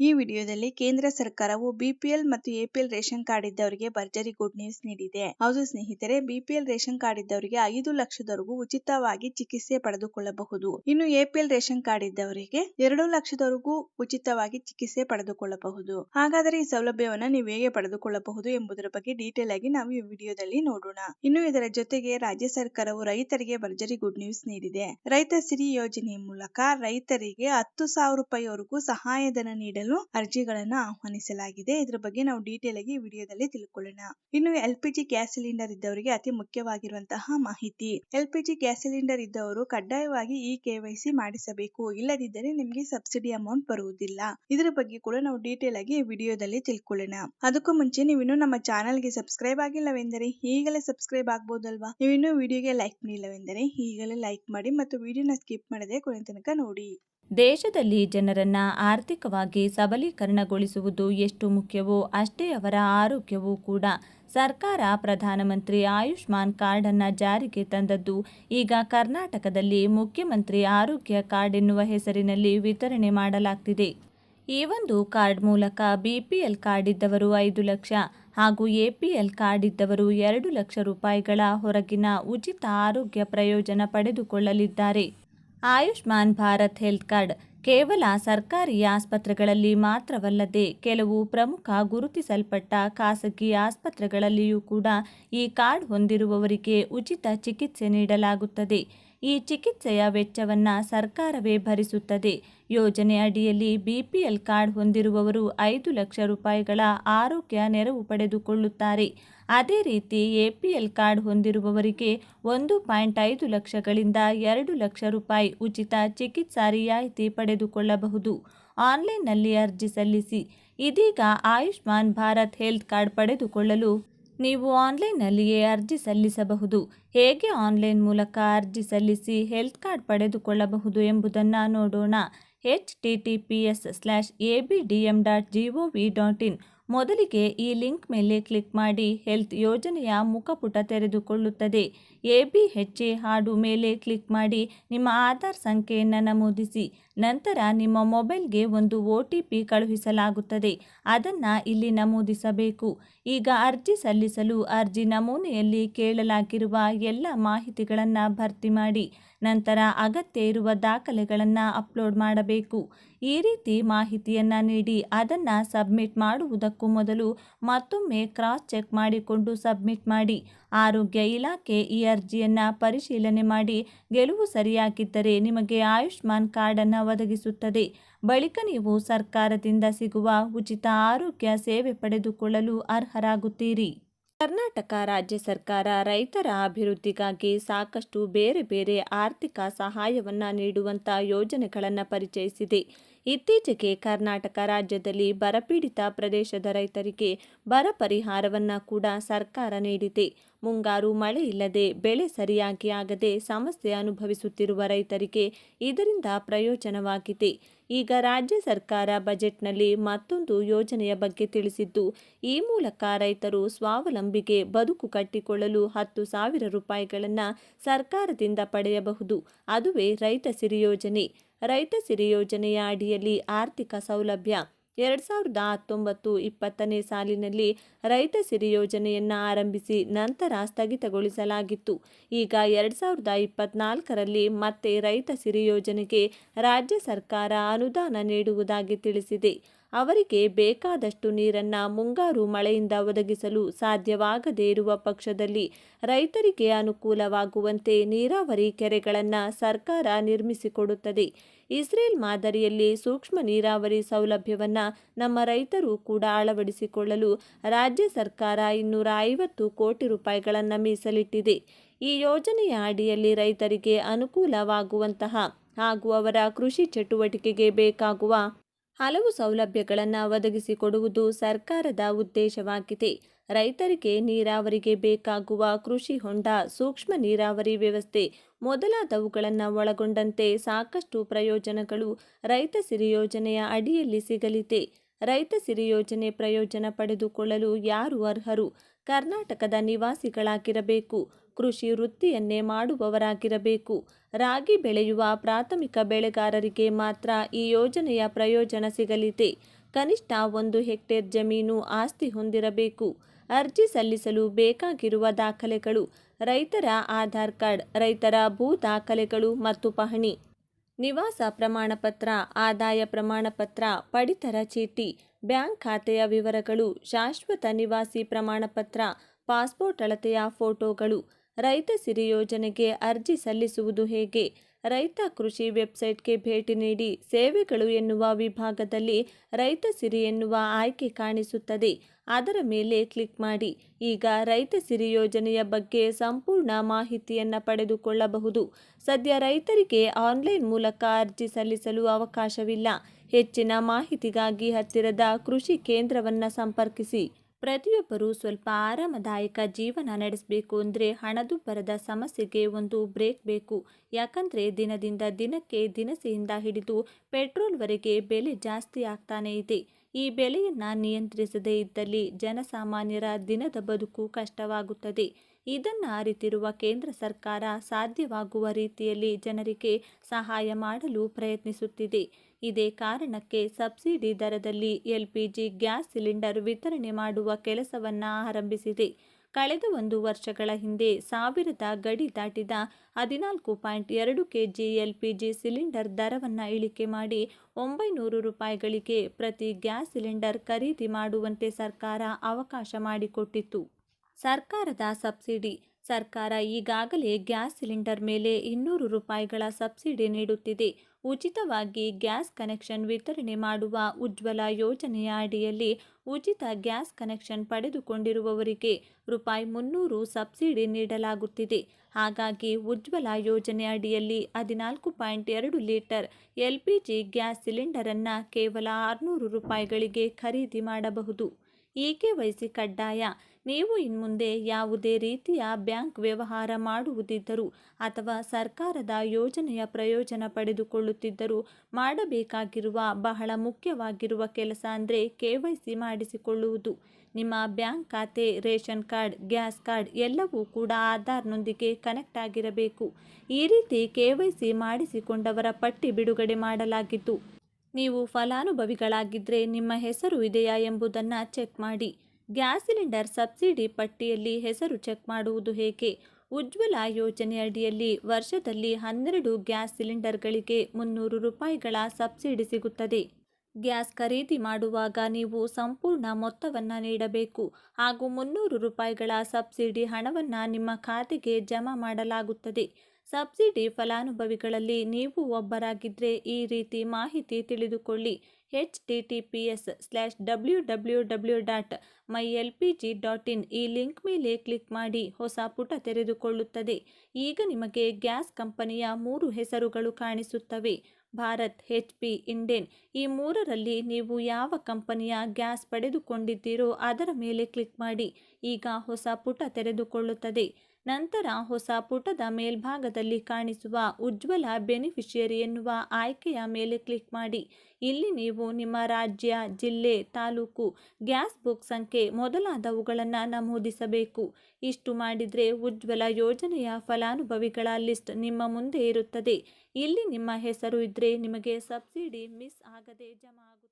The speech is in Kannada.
ಈ ವಿಡಿಯೋದಲ್ಲಿ ಕೇಂದ್ರ ಸರ್ಕಾರವು ಬಿಪಿಎಲ್ ಮತ್ತು ಎಪಿಎಲ್ ರೇಷನ್ ಕಾರ್ಡ್ ಇದ್ದವರಿಗೆ ಭರ್ಜರಿ ಗುಡ್ ನ್ಯೂಸ್ ನೀಡಿದೆ. ಹೌದು ಸ್ನೇಹಿತರೆ, ಬಿಪಿಎಲ್ ರೇಷನ್ ಕಾರ್ಡ್ ಇದ್ದವರಿಗೆ ಐದು ಲಕ್ಷದವರೆಗೂ ಉಚಿತವಾಗಿ ಚಿಕಿತ್ಸೆ ಪಡೆದುಕೊಳ್ಳಬಹುದು. ಇನ್ನು ಎಪಿಎಲ್ ರೇಷನ್ ಕಾರ್ಡ್ ಇದ್ದವರಿಗೆ ಎರಡು ಲಕ್ಷದವರೆಗೂ ಉಚಿತವಾಗಿ ಚಿಕಿತ್ಸೆ ಪಡೆದುಕೊಳ್ಳಬಹುದು. ಹಾಗಾದರೆ ಈ ಸೌಲಭ್ಯವನ್ನು ನೀವು ಹೇಗೆ ಪಡೆದುಕೊಳ್ಳಬಹುದು ಎಂಬುದರ ಬಗ್ಗೆ ಡೀಟೇಲ್ ಆಗಿ ನಾವು ಈ ವಿಡಿಯೋದಲ್ಲಿ ನೋಡೋಣ. ಇನ್ನು ಇದರ ಜೊತೆಗೆ ರಾಜ್ಯ ಸರ್ಕಾರವು ರೈತರಿಗೆ ಭರ್ಜರಿ ಗುಡ್ ನ್ಯೂಸ್ ನೀಡಿದೆ. ರೈತ ಸಿರಿ ಯೋಜನೆ ಮೂಲಕ ರೈತರಿಗೆ ಹತ್ತು ಸಾವಿರ ರೂಪಾಯಿವರೆಗೂ ಸಹಾಯಧನ ನೀಡಲು ಅರ್ಜಿಗಳನ್ನು ಆಹ್ವಾನಿಸಲಾಗಿದೆ. ಇದರ ಬಗ್ಗೆ ನಾವು ಡೀಟೇಲ್ ಆಗಿ ವಿಡಿಯೋದಲ್ಲಿ ತಿಳ್ಕೊಳ್ಳೋಣ. ಇನ್ನು L P G gas cylinder ಇದ್ದವರಿಗೆ ಅತಿ ಮುಖ್ಯವಾಗಿರುವಂತಹ ಮಾಹಿತಿ. L P G gas cylinder ಇದ್ದವರು ಕಡ್ಡಾಯವಾಗಿ ಈ ಕೆವೈಸಿ ಮಾಡಿಸಬೇಕು. ಇಲ್ಲದಿದ್ದರೆ ನಿಮಗೆ ಸಬ್ಸಿಡಿ ಅಮೌಂಟ್ ಬರುವುದಿಲ್ಲ. ಇದರ ಬಗ್ಗೆ ಕೂಡ ನಾವು ಡೀಟೇಲ್ ಆಗಿ ವಿಡಿಯೋದಲ್ಲಿ ತಿಳ್ಕೊಳ್ಳೋಣ. ಅದಕ್ಕೂ ಮುಂಚೆ ನೀವು ಇನ್ನು ನಮ್ಮ ಚಾನಲ್ಗೆ ಸಬ್ಸ್ಕ್ರೈಬ್ ಆಗಿಲ್ಲವೆಂದರೆ ಈಗಲೇ ಸಬ್ಸ್ಕ್ರೈಬ್ ಆಗ್ಬೋದಲ್ವಾ? ನೀವು ಇನ್ನೂ ವಿಡಿಯೋಗೆ ಲೈಕ್ ಮಾಡಿಲ್ಲವೆಂದರೆ ಈಗಲೇ ಲೈಕ್ ಮಾಡಿ ಮತ್ತು ವಿಡಿಯೋನ ಸ್ಕಿಪ್ ಮಾಡದೆ ಕೊನೆ ತನಕ ನೋಡಿ. ದೇಶದಲ್ಲಿ ಜನರನ್ನ ಆರ್ಥಿಕವಾಗಿ ಸಬಲೀಕರಣಗೊಳಿಸುವುದು ಎಷ್ಟು ಮುಖ್ಯವೋ ಅಷ್ಟೇ ಅವರ ಆರೋಗ್ಯವೂ ಕೂಡ. ಸರ್ಕಾರ ಪ್ರಧಾನಮಂತ್ರಿ ಆಯುಷ್ಮಾನ್ ಕಾರ್ಡ್ ಅನ್ನ ಜಾರಿಗೆ ತಂದದ್ದು. ಈಗ ಕರ್ನಾಟಕದಲ್ಲಿ ಮುಖ್ಯಮಂತ್ರಿ ಆರೋಗ್ಯ ಕಾರ್ಡ್ ಎನ್ನುವ ಹೆಸರಿನಲ್ಲಿ ವಿತರಣೆ ಮಾಡಲಾಗ್ತಿದೆ. ಈ ಒಂದು ಕಾರ್ಡ್ ಮೂಲಕ ಬಿಪಿಎಲ್ ಕಾರ್ಡ್ ಇದ್ದವರು ಐದು ಲಕ್ಷ ಹಾಗೂ ಎಪಿಎಲ್ ಕಾರ್ಡ್ ಇದ್ದವರು ಎರಡು ಲಕ್ಷ ರೂಪಾಯಿಗಳ ಹೊರಗಿನ ಉಚಿತ ಆರೋಗ್ಯ ಪ್ರಯೋಜನ ಪಡೆದುಕೊಳ್ಳಲಿದ್ದಾರೆ. ಆಯುಷ್ಮಾನ್ ಭಾರತ್ ಹೆಲ್ತ್ ಕಾರ್ಡ್ ಕೇವಲ ಸರ್ಕಾರಿ ಆಸ್ಪತ್ರೆಗಳಲ್ಲಿ ಮಾತ್ರವಲ್ಲದೆ ಕೆಲವು ಪ್ರಮುಖ ಗುರುತಿಸಲ್ಪಟ್ಟ ಖಾಸಗಿ ಆಸ್ಪತ್ರೆಗಳಲ್ಲಿಯೂ ಕೂಡ ಈ ಕಾರ್ಡ್ ಹೊಂದಿರುವವರಿಗೆ ಉಚಿತ ಚಿಕಿತ್ಸೆ ನೀಡಲಾಗುತ್ತದೆ. ಈ ಚಿಕಿತ್ಸೆಯ ವೆಚ್ಚವನ್ನು ಸರ್ಕಾರವೇ ಭರಿಸುತ್ತದೆ. ಯೋಜನೆ ಅಡಿಯಲ್ಲಿ ಬಿಪಿಎಲ್ ಕಾರ್ಡ್ ಹೊಂದಿರುವವರು ಐದು ಲಕ್ಷ ರೂಪಾಯಿಗಳ ಆರೋಗ್ಯ ನೆರವು ಪಡೆದುಕೊಳ್ಳುತ್ತಾರೆ. ಅದೇ ರೀತಿ ಎಪಿಎಲ್ ಕಾರ್ಡ್ ಹೊಂದಿರುವವರಿಗೆ ಒಂದು ಪಾಯಿಂಟ್ ಐದು ಲಕ್ಷಗಳಿಂದ ಎರಡು ಲಕ್ಷ ರೂಪಾಯಿ ಉಚಿತ ಚಿಕಿತ್ಸಾ ರಿಯಾಯಿತಿ ಪಡೆದುಕೊಳ್ಳಬಹುದು. ಆನ್ಲೈನ್ನಲ್ಲಿ ಅರ್ಜಿ ಸಲ್ಲಿಸಿ. ಇದೀಗ ಆಯುಷ್ಮಾನ್ ಭಾರತ್ ಹೆಲ್ತ್ ಕಾರ್ಡ್ ಪಡೆದುಕೊಳ್ಳಲು ನೀವು ಆನ್ಲೈನ್ನಲ್ಲಿಯೇ ಅರ್ಜಿ ಸಲ್ಲಿಸಬಹುದು. ಹೇಗೆ ಆನ್ಲೈನ್ ಮೂಲಕ ಅರ್ಜಿ ಸಲ್ಲಿಸಿ ಹೆಲ್ತ್ ಕಾರ್ಡ್ ಪಡೆದುಕೊಳ್ಳಬಹುದು ಎಂಬುದನ್ನು ನೋಡೋಣ. ಎಚ್ ಟಿ ಟಿ ಮೊದಲಿಗೆ ಈ ಲಿಂಕ್ ಮೇಲೆ ಕ್ಲಿಕ್ ಮಾಡಿ ಹೆಲ್ತ್ ಯೋಜನೆಯ ಮುಖಪುಟ ತೆರೆದುಕೊಳ್ಳುತ್ತದೆ. ಎ ಬಿ ಹೆಚ್ ಎ ಹಾಡು ಮೇಲೆ ಕ್ಲಿಕ್ ಮಾಡಿ ನಿಮ್ಮ ಆಧಾರ್ ಸಂಖ್ಯೆಯನ್ನು ನಮೂದಿಸಿ. ನಂತರ ನಿಮ್ಮ ಮೊಬೈಲ್ಗೆ ಒಂದು ಒ ಟಿ ಪಿ ಕಳುಹಿಸಲಾಗುತ್ತದೆ. ಅದನ್ನು ಇಲ್ಲಿ ನಮೂದಿಸಬೇಕು. ಈಗ ಅರ್ಜಿ ಸಲ್ಲಿಸಲು ಅರ್ಜಿ ನಮೂನೆಯಲ್ಲಿ ಕೇಳಲಾಗಿರುವ ಎಲ್ಲ ಮಾಹಿತಿಗಳನ್ನು ಭರ್ತಿ ಮಾಡಿ, ನಂತರ ಅಗತ್ಯ ಇರುವ ದಾಖಲೆಗಳನ್ನು ಅಪ್ಲೋಡ್ ಮಾಡಬೇಕು. ಈ ರೀತಿ ಮಾಹಿತಿಯನ್ನು ನೀಡಿ ಅದನ್ನು ಸಬ್ಮಿಟ್ ಮಾಡುವುದಕ್ಕೂ ಮೊದಲು ಮತ್ತೊಮ್ಮೆ ಕ್ರಾಸ್ ಚೆಕ್ ಮಾಡಿಕೊಂಡು ಸಬ್ಮಿಟ್ ಮಾಡಿ. ಆರೋಗ್ಯ ಇಲಾಖೆ ಈ ಅರ್ಜಿಯನ್ನು ಪರಿಶೀಲನೆ ಮಾಡಿ. ಗೆಲುವು ಸರಿಯಾಗಿದ್ದರೆ ನಿಮಗೆ ಆಯುಷ್ಮಾನ್ ಕಾರ್ಡನ್ನು ಒದಗಿಸುತ್ತದೆ. ಬಳಿಕ ನೀವು ಸರ್ಕಾರದಿಂದ ಸಿಗುವ ಉಚಿತ ಆರೋಗ್ಯ ಸೇವೆ ಪಡೆದುಕೊಳ್ಳಲು ಅರ್ಹರಾಗುತ್ತೀರಿ. ಕರ್ನಾಟಕ ರಾಜ್ಯ ಸರ್ಕಾರ ರೈತರ ಅಭಿವೃದ್ಧಿಗಾಗಿ ಸಾಕಷ್ಟು ಬೇರೆ ಬೇರೆ ಆರ್ಥಿಕ ಸಹಾಯವನ್ನು ನೀಡುವಂಥ ಯೋಜನೆಗಳನ್ನು ಪರಿಚಯಿಸಿದೆ. ಇತ್ತೀಚೆಗೆ ಕರ್ನಾಟಕ ರಾಜ್ಯದಲ್ಲಿ ಬರಪೀಡಿತ ಪ್ರದೇಶದ ರೈತರಿಗೆ ಬರ ಪರಿಹಾರವನ್ನು ಕೂಡ ಸರ್ಕಾರ ನೀಡಿದೆ. ಮುಂಗಾರು ಮಳೆ ಇಲ್ಲದೆ ಬೆಳೆ ಸರಿಯಾಗಿ ಆಗದೆ ಸಮಸ್ಯೆ ಅನುಭವಿಸುತ್ತಿರುವ ರೈತರಿಗೆ ಇದರಿಂದ ಪ್ರಯೋಜನವಾಗಿದೆ. ಈಗ ರಾಜ್ಯ ಸರ್ಕಾರ ಬಜೆಟ್ನಲ್ಲಿ ಮತ್ತೊಂದು ಯೋಜನೆಯ ಬಗ್ಗೆ ತಿಳಿಸಿದ್ದು, ಈ ಮೂಲಕ ರೈತರು ಸ್ವಾವಲಂಬಿಗೆ ಬದುಕು ಕಟ್ಟಿಕೊಳ್ಳಲು ಹತ್ತು ಸಾವಿರ ರೂಪಾಯಿಗಳನ್ನು ಸರ್ಕಾರದಿಂದ ಪಡೆಯಬಹುದು. ಅದುವೇ ರೈತ ಸಿರಿ ಯೋಜನೆ. ರೈತ ಸಿರಿ ಯೋಜನೆಯ ಅಡಿಯಲ್ಲಿ ಆರ್ಥಿಕ ಸೌಲಭ್ಯ. ಎರಡು ಸಾವಿರದ ಹತ್ತೊಂಬತ್ತು ಇಪ್ಪತ್ತನೇ ಸಾಲಿನಲ್ಲಿ ರೈತ ಸಿರಿ ಯೋಜನೆಯನ್ನು ಆರಂಭಿಸಿ ನಂತರ ಸ್ಥಗಿತಗೊಳಿಸಲಾಗಿತ್ತು. ಈಗ ಎರಡು ಸಾವಿರದ ಇಪ್ಪತ್ನಾಲ್ಕರಲ್ಲಿ ಮತ್ತೆ ರೈತ ಸಿರಿ ಯೋಜನೆಗೆ ರಾಜ್ಯ ಸರ್ಕಾರ ಅನುದಾನ ನೀಡುವುದಾಗಿ ತಿಳಿಸಿದೆ. ಅವರಿಗೆ ಬೇಕಾದಷ್ಟು ನೀರನ್ನು ಮುಂಗಾರು ಮಳೆಯಿಂದ ಒದಗಿಸಲು ಸಾಧ್ಯವಾಗದೇ ಇರುವ ಪಕ್ಷದಲ್ಲಿ ರೈತರಿಗೆ ಅನುಕೂಲವಾಗುವಂತೆ ನೀರಾವರಿ ಕೆರೆಗಳನ್ನು ಸರ್ಕಾರ ನಿರ್ಮಿಸಿಕೊಡುತ್ತದೆ. ಇಸ್ರೇಲ್ ಮಾದರಿಯಲ್ಲಿ ಸೂಕ್ಷ್ಮ ನೀರಾವರಿ ಸೌಲಭ್ಯವನ್ನು ನಮ್ಮ ರೈತರು ಕೂಡ ಅಳವಡಿಸಿಕೊಳ್ಳಲು ರಾಜ್ಯ ಸರ್ಕಾರ ಇನ್ನೂರ ಐವತ್ತು ಕೋಟಿ ರೂಪಾಯಿಗಳನ್ನು ಮೀಸಲಿಟ್ಟಿದೆ. ಈ ಯೋಜನೆಯ ಅಡಿಯಲ್ಲಿ ರೈತರಿಗೆ ಅನುಕೂಲವಾಗುವಂತಹ ಹಾಗೂ ಅವರ ಕೃಷಿ ಚಟುವಟಿಕೆಗೆ ಬೇಕಾಗುವ ಹಲವು ಸೌಲಭ್ಯಗಳನ್ನು ಒದಗಿಸಿಕೊಡುವುದು ಸರ್ಕಾರದ ಉದ್ದೇಶವಾಗಿದೆ. ರೈತರಿಗೆ ನೀರಾವರಿಗೆ ಬೇಕಾಗುವ ಕೃಷಿ ಹೊಂಡ, ಸೂಕ್ಷ್ಮ ನೀರಾವರಿ ವ್ಯವಸ್ಥೆ ಮೊದಲಾದವುಗಳನ್ನು ಒಳಗೊಂಡಂತೆ ಸಾಕಷ್ಟು ಪ್ರಯೋಜನಗಳು ರೈತ ಸಿರಿ ಯೋಜನೆಯ ಅಡಿಯಲ್ಲಿ ಸಿಗಲಿದೆ. ರೈತ ಸಿರಿ ಯೋಜನೆ ಪ್ರಯೋಜನ ಪಡೆದುಕೊಳ್ಳಲು ಯಾರು ಅರ್ಹರು? ಕರ್ನಾಟಕದ ನಿವಾಸಿಗಳಾಗಿರಬೇಕು. ಕೃಷಿ ವೃತ್ತಿಯನ್ನೇ ಮಾಡುವವರಾಗಿರಬೇಕು. ರಾಗಿ ಬೆಳೆಯುವ ಪ್ರಾಥಮಿಕ ಬೆಳೆಗಾರರಿಗೆ ಮಾತ್ರ ಈ ಯೋಜನೆಯ ಪ್ರಯೋಜನ ಸಿಗಲಿದೆ. ಕನಿಷ್ಠ ಒಂದು ಹೆಕ್ಟೇರ್ ಜಮೀನು ಆಸ್ತಿ ಹೊಂದಿರಬೇಕು. ಅರ್ಜಿ ಸಲ್ಲಿಸಲು ಬೇಕಾಗಿರುವ ದಾಖಲೆಗಳು, ರೈತರ ಆಧಾರ್ ಕಾರ್ಡ್, ರೈತರ ಭೂ ದಾಖಲೆಗಳು ಮತ್ತು ಪಹಣಿ, ನಿವಾಸ ಪ್ರಮಾಣಪತ್ರ, ಆದಾಯ ಪ್ರಮಾಣಪತ್ರ, ಪಡಿತರ ಚೀಟಿ, ಬ್ಯಾಂಕ್ ಖಾತೆಯ ವಿವರಗಳು, ಶಾಶ್ವತ ನಿವಾಸಿ ಪ್ರಮಾಣಪತ್ರ, ಪಾಸ್ಪೋರ್ಟ್ ಅಳತೆಯ ಫೋಟೋಗಳು ರೈತ ಸಿರಿ ಯೋಜನೆಗೆ ಅರ್ಜಿ ಸಲ್ಲಿಸುವುದು ಹೇಗೆ? ರೈತ ಕೃಷಿ ವೆಬ್ಸೈಟ್ಗೆ ಭೇಟಿ ನೀಡಿ ಸೇವೆಗಳು ಎನ್ನುವ ವಿಭಾಗದಲ್ಲಿ ರೈತ ಸಿರಿ ಎನ್ನುವ ಆಯ್ಕೆ ಕಾಣಿಸುತ್ತದೆ. ಅದರ ಮೇಲೆ ಕ್ಲಿಕ್ ಮಾಡಿ. ಈಗ ರೈತ ಸಿರಿ ಯೋಜನೆಯ ಬಗ್ಗೆ ಸಂಪೂರ್ಣ ಮಾಹಿತಿಯನ್ನು ಪಡೆದುಕೊಳ್ಳಬಹುದು. ಸದ್ಯ ರೈತರಿಗೆ ಆನ್ಲೈನ್ ಮೂಲಕ ಅರ್ಜಿ ಸಲ್ಲಿಸಲು ಅವಕಾಶವಿಲ್ಲ. ಹೆಚ್ಚಿನ ಮಾಹಿತಿಗಾಗಿ ಹತ್ತಿರದ ಕೃಷಿ ಕೇಂದ್ರವನ್ನು ಸಂಪರ್ಕಿಸಿ. ಪ್ರತಿಯೊಬ್ಬರೂ ಸ್ವಲ್ಪ ಆರಾಮದಾಯಕ ಜೀವನ ನಡೆಸಬೇಕು ಅಂದರೆ ಹಣದುಬ್ಬರದ ಸಮಸ್ಯೆಗೆ ಒಂದು ಬ್ರೇಕ್ ಬೇಕು. ಯಾಕಂದರೆ ದಿನದಿಂದ ದಿನಕ್ಕೆ ದಿನಸಿಯಿಂದ ಹಿಡಿದು ಪೆಟ್ರೋಲ್ವರೆಗೆ ಬೆಲೆ ಜಾಸ್ತಿ ಆಗ್ತಾನೇ ಇದೆ. ಈ ಬೆಲೆಯನ್ನು ನಿಯಂತ್ರಿಸದೇ ಇದ್ದಲ್ಲಿ ಜನಸಾಮಾನ್ಯರ ದಿನದ ಬದುಕು ಕಷ್ಟವಾಗುತ್ತದೆ. ಇದನ್ನು ಅರಿತಿರುವ ಕೇಂದ್ರ ಸರ್ಕಾರ ಸಾಧ್ಯವಾಗುವ ರೀತಿಯಲ್ಲಿ ಜನರಿಗೆ ಸಹಾಯ ಮಾಡಲು ಪ್ರಯತ್ನಿಸುತ್ತಿದೆ. ಇದೇ ಕಾರಣಕ್ಕೆ ಸಬ್ಸಿಡಿ ದರದಲ್ಲಿ ಎಲ್ಪಿಜಿ ಗ್ಯಾಸ್ ಸಿಲಿಂಡರ್ ವಿತರಣೆ ಮಾಡುವ ಕೆಲಸವನ್ನು ಆರಂಭಿಸಿದೆ. ಕಳೆದ ಒಂದು ವರ್ಷಗಳ ಹಿಂದೆ ಸಾವಿರದ ಗಡಿ ದಾಟಿದ ಹದಿನಾಲ್ಕು ಪಾಯಿಂಟ್ ಎರಡು ಕೆಜಿ ಎಲ್ಪಿಜಿ ಸಿಲಿಂಡರ್ ದರವನ್ನು ಇಳಿಕೆ ಮಾಡಿ ಒಂಬೈನೂರು ರೂಪಾಯಿಗಳಿಗೆ ಪ್ರತಿ ಗ್ಯಾಸ್ ಸಿಲಿಂಡರ್ ಖರೀದಿ ಮಾಡುವಂತೆ ಸರ್ಕಾರ ಅವಕಾಶ ಮಾಡಿಕೊಟ್ಟಿತ್ತು. ಸರ್ಕಾರದ ಸಬ್ಸಿಡಿ ಸರ್ಕಾರ ಈಗಾಗಲೇ ಗ್ಯಾಸ್ ಸಿಲಿಂಡರ್ ಮೇಲೆ ಇನ್ನೂರು ರೂಪಾಯಿಗಳ ಸಬ್ಸಿಡಿ ನೀಡುತ್ತಿದೆ. ಉಚಿತವಾಗಿ ಗ್ಯಾಸ್ ಕನೆಕ್ಷನ್ ವಿತರಣೆ ಮಾಡುವ ಉಜ್ವಲ ಯೋಜನೆಯ ಅಡಿಯಲ್ಲಿ ಉಚಿತ ಗ್ಯಾಸ್ ಕನೆಕ್ಷನ್ ಪಡೆದುಕೊಂಡಿರುವವರಿಗೆ ರೂಪಾಯಿ ಮುನ್ನೂರು ಸಬ್ಸಿಡಿ ನೀಡಲಾಗುತ್ತಿದೆ. ಹಾಗಾಗಿ ಉಜ್ವಲ ಯೋಜನೆ ಅಡಿಯಲ್ಲಿ ಹದಿನಾಲ್ಕು ಪಾಯಿಂಟ್ ಎರಡು litre L P G gas ಸಿಲಿಂಡರನ್ನು ಕೇವಲ ಆರುನೂರು ರೂಪಾಯಿಗಳಿಗೆ ಖರೀದಿ ಮಾಡಬಹುದು. ಈಕೆ ವಹಿಸಿ ಕಡ್ಡಾಯ ನೀವು ಇನ್ಮುಂದೆ ಯಾವುದೇ ರೀತಿಯ ಬ್ಯಾಂಕ್ ವ್ಯವಹಾರ ಮಾಡುವುದಿದ್ದರೂ ಅಥವಾ ಸರ್ಕಾರದ ಯೋಜನೆಯ ಪ್ರಯೋಜನ ಪಡೆದುಕೊಳ್ಳುತ್ತಿದ್ದರೂ ಮಾಡಬೇಕಾಗಿರುವ ಬಹಳ ಮುಖ್ಯವಾಗಿರುವ ಕೆಲಸ ಅಂದರೆ ಕೆ ಮಾಡಿಸಿಕೊಳ್ಳುವುದು. ನಿಮ್ಮ ಬ್ಯಾಂಕ್ ಖಾತೆ, ರೇಷನ್ ಕಾರ್ಡ್, ಗ್ಯಾಸ್ ಕಾರ್ಡ್ ಎಲ್ಲವೂ ಕೂಡ ಆಧಾರ್ನೊಂದಿಗೆ ಕನೆಕ್ಟ್ ಆಗಿರಬೇಕು. ಈ ರೀತಿ ಕೆ ಮಾಡಿಸಿಕೊಂಡವರ ಪಟ್ಟಿ ಬಿಡುಗಡೆ ಮಾಡಲಾಗಿತ್ತು. ನೀವು ಫಲಾನುಭವಿಗಳಾಗಿದ್ದರೆ ನಿಮ್ಮ ಹೆಸರು ಇದೆಯಾ ಎಂಬುದನ್ನು ಚೆಕ್ ಮಾಡಿ. ಗ್ಯಾಸ್ ಸಿಲಿಂಡರ್ ಸಬ್ಸಿಡಿ ಪಟ್ಟಿಯಲ್ಲಿ ಹೆಸರು ಚೆಕ್ ಮಾಡುವುದು ಹೇಗೆ? ಉಜ್ವಲ ಯೋಜನೆ ಅಡಿಯಲ್ಲಿ ವರ್ಷದಲ್ಲಿ ಹನ್ನೆರಡು ಗ್ಯಾಸ್ ಸಿಲಿಂಡರ್ಗಳಿಗೆ ಮುನ್ನೂರು ರೂಪಾಯಿಗಳ ಸಬ್ಸಿಡಿ ಸಿಗುತ್ತದೆ. ಗ್ಯಾಸ್ ಖರೀದಿ ಮಾಡುವಾಗ ನೀವು ಸಂಪೂರ್ಣ ಮೊತ್ತವನ್ನು ನೀಡಬೇಕು. ಹಾಗೂ ಮುನ್ನೂರು ರೂಪಾಯಿಗಳ ಸಬ್ಸಿಡಿ ಹಣವನ್ನು ನಿಮ್ಮ ಖಾತೆಗೆ ಜಮಾ ಮಾಡಲಾಗುತ್ತದೆ. ಸಬ್ಸಿಡಿ ಫಲಾನುಭವಿಗಳಲ್ಲಿ ನೀವು ಒಬ್ಬರಾಗಿದ್ದರೆ ಈ ರೀತಿ ಮಾಹಿತಿ ತಿಳಿದುಕೊಳ್ಳಿ. H T T P S slash W W W dot my L P G dot in ಈ ಲಿಂಕ್ ಮೇಲೆ ಕ್ಲಿಕ್ ಮಾಡಿ ಹೊಸ ಪುಟ ತೆರೆದುಕೊಳ್ಳುತ್ತದೆ. ಈಗ ನಿಮಗೆ ಗ್ಯಾಸ್ ಕಂಪನಿಯ ಮೂರು ಹೆಸರುಗಳು ಕಾಣಿಸುತ್ತವೆ. ಭಾರತ್, ಎಚ್ ಪಿ ಇಂಡೇನ್ ಈ ಮೂರರಲ್ಲಿ ನೀವು ಯಾವ ಕಂಪನಿಯ ಗ್ಯಾಸ್ ಪಡೆದುಕೊಂಡಿದ್ದೀರೋ ಅದರ ಮೇಲೆ ಕ್ಲಿಕ್ ಮಾಡಿ. ಈಗ ಹೊಸ ಪುಟ ತೆರೆದುಕೊಳ್ಳುತ್ತದೆ. ನಂತರ ಹೊಸ ಪುಟದ ಮೇಲ್ಭಾಗದಲ್ಲಿ ಕಾಣಿಸುವ ಉಜ್ವಲ ಬೆನಿಫಿಷಿಯರಿ ಎನ್ನುವ ಆಯ್ಕೆಯ ಮೇಲೆ ಕ್ಲಿಕ್ ಮಾಡಿ. ಇಲ್ಲಿ ನೀವು ನಿಮ್ಮ ರಾಜ್ಯ, ಜಿಲ್ಲೆ, ತಾಲೂಕು, ಗ್ಯಾಸ್ ಬುಕ್ ಸಂಖ್ಯೆ ಮೊದಲಾದವುಗಳನ್ನು ನಮೂದಿಸಬೇಕು. ಇಷ್ಟು ಮಾಡಿದರೆ ಉಜ್ವಲ ಯೋಜನೆಯ ಫಲಾನುಭವಿಗಳ ಲಿಸ್ಟ್ ನಿಮ್ಮ ಮುಂದೆ ಇರುತ್ತದೆ. ಇಲ್ಲಿ ನಿಮ್ಮ ಹೆಸರು ಇದ್ದರೆ ನಿಮಗೆ ಸಬ್ಸಿಡಿ ಮಿಸ್ ಆಗದೆ ಜಮಾ ಆಗುತ್ತದೆ.